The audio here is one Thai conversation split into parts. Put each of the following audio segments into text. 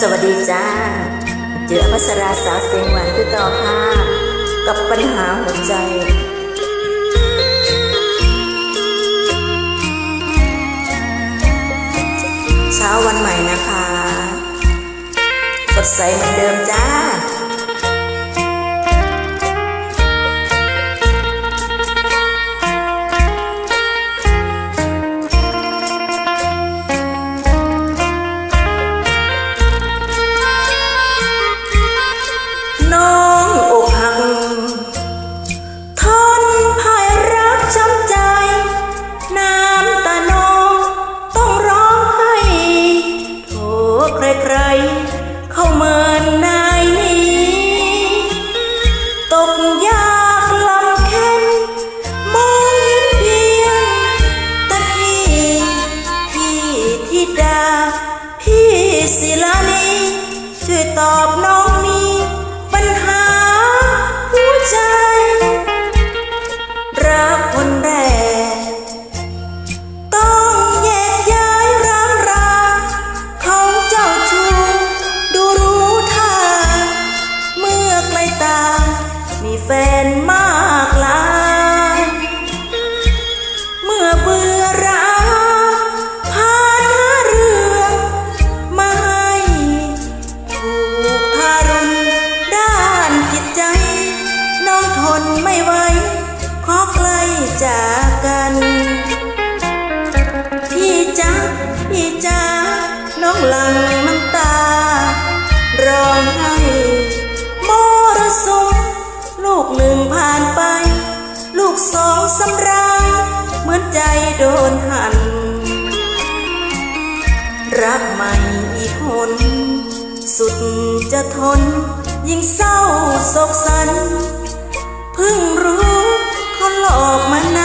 สวัสดีจ้า เจอพัสราสาวเสียงหวานคือต่อค่ะกับปัญหาหัวใจ เช้าวันใหม่นะคะ สดใสเหมือนเดิมจ้า ใครๆ เข้าเมินนายนี้ตกยากลำเค็นมองเห็นเพียงตะพี่พี่ทิดา พี่ศิลานีช่วยตอบน้ นมากล สองสำราญเหมือนใจโดนหัน รักใหม่อีกคนสุดจะทน ยิ่งเศร้าโศกสัน เพิ่งรู้เขาหลอกมาน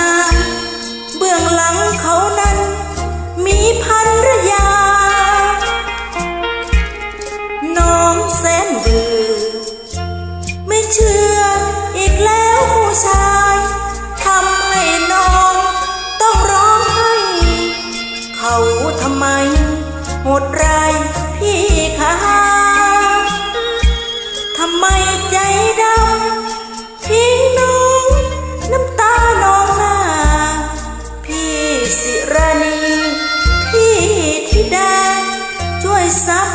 ทำไมหดไรพี่คะทำไมใจดำพี่น้องน้ำตาน้องหน้า พี่สิรานี พี่ธิดา ช่วยซับ